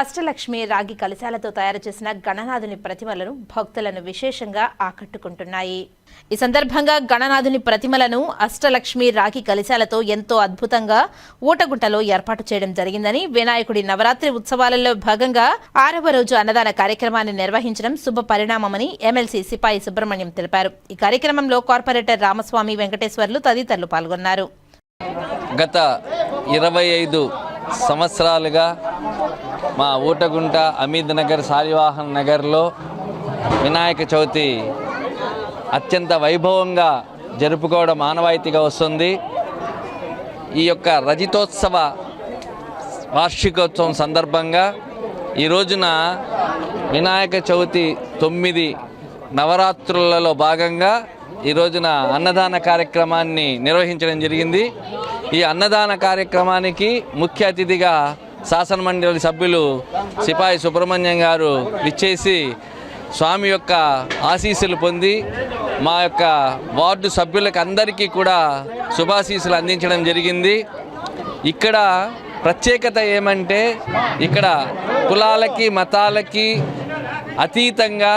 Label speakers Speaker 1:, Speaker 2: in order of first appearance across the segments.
Speaker 1: అష్టలక్ష్మి రాగి కలశాలతో తయారు చేసిన గణనాథుని ప్రతిమలను భక్తులను విశేషంగా ఆకట్టుకుంటున్నాయి. ఈ సందర్భంగా గణనాథుని ప్రతిమలను అష్టలక్ష్మి రాగి కలశాలతో ఎంతో అద్భుతంగా ఊటగుంటలో ఏర్పాటు చేయడం జరిగిందని వినాయకుడి నవరాత్రి ఉత్సవాలలో భాగంగా ఆరవ రోజు అన్నదాన కార్యక్రమాన్ని నిర్వహించడం శుభ పరిణామమని ఎమ్మెల్సీ సిపాయి సుబ్రహ్మణ్యం తెలిపారు. ఈ కార్యక్రమంలో కార్పొరేటర్ రామస్వామి వెంకటేశ్వర్లు తదితరులు పాల్గొన్నారు.
Speaker 2: గత ఇరవై ఐదు సంవత్సరాలుగా మా ఊటగుంట అమీద్ నగర్ శాలివాహన్ నగర్లో వినాయక చవితి అత్యంత వైభవంగా జరుపుకోవడం ఆనవాయితీగా వస్తుంది. ఈ యొక్క రజితోత్సవ వార్షికోత్సవం సందర్భంగా ఈ రోజున వినాయక చవితి తొమ్మిది నవరాత్రులలో భాగంగా ఈ రోజున అన్నదాన కార్యక్రమాన్ని నిర్వహించడం జరిగింది. ఈ అన్నదాన కార్యక్రమానికి ముఖ్య అతిథిగా శాసనమండలి సభ్యులు సిపాయి సుబ్రహ్మణ్యం గారు విచ్చేసి స్వామి యొక్క ఆశీస్సులు పొంది మా యొక్క వార్డు సభ్యులకు అందరికీ కూడా శుభాశీస్సులు అందించడం జరిగింది. ఇక్కడ ప్రత్యేకత ఏమంటే ఇక్కడ కులాలకి మతాలకి అతీతంగా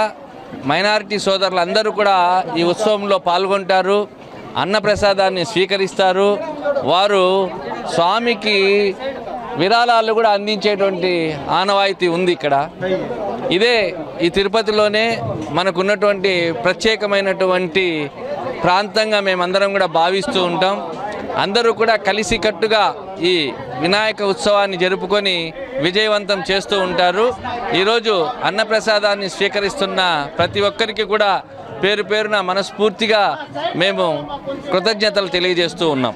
Speaker 2: మైనారిటీ సోదరులు అందరూ కూడా ఈ ఉత్సవంలో పాల్గొంటారు. అన్నప్రసాదాన్ని స్వీకరిస్తారు. వారు స్వామికి విరాళాలు కూడా అందించేటువంటి ఆనవాయితీ ఉంది ఇక్కడ. ఇదే ఈ తిరుపతిలోనే మనకున్నటువంటి ప్రత్యేకమైనటువంటి ప్రాంతంగా మేమందరం కూడా భావిస్తూ ఉంటాం. అందరూ కూడా కలిసికట్టుగా ఈ వినాయక ఉత్సవాన్ని జరుపుకొని విజయవంతం చేస్తూ ఉంటారు. ఈరోజు అన్నప్రసాదాన్ని స్వీకరిస్తున్న ప్రతి ఒక్కరికి కూడా పేరు పేరున మనస్ఫూర్తిగా మేము కృతజ్ఞతలు తెలియజేస్తూ ఉన్నాం.